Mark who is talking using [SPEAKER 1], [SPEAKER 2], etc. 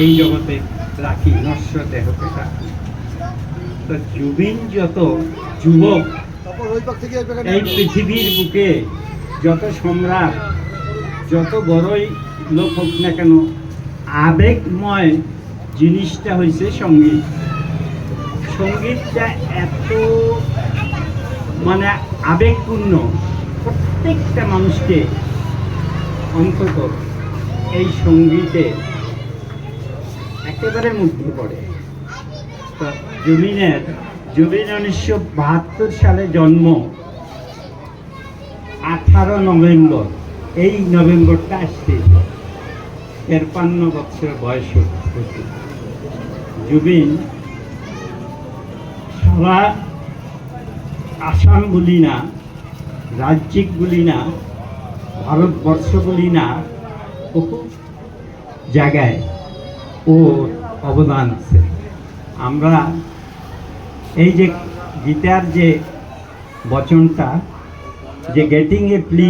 [SPEAKER 1] এই জগতে রাখি নশ্বর দেহকে রাখি তো জুবিন যত যুবক,
[SPEAKER 2] এই
[SPEAKER 1] পৃথিবীর বুকে যত সম্রাট, যত বড়ই লোক হোক না কেন, আবেগময় জিনিসটা হয়েছে সংগীত। সঙ্গীতটা এত মানে আবেগপূর্ণ, প্রত্যেকটা মানুষকে অন্তত এই সঙ্গীতে একেবারে মুগ্ধ করে তো জুবিনের, জুবিন উনিশশো বাহাত্তর সালে জন্ম। আঠারো নভেম্বর, এই নভেম্বরটা আসছে তেরপান্ন বছর বয়স জুবিন সারা আসাম বলি না, রাজ্যিক বলি না, ভারতবর্ষ বলি না, বহু জায়গায় ওর অবদান আছে। আমরা এই যে গীতার যে বচনটা যে গেটিং এ প্লি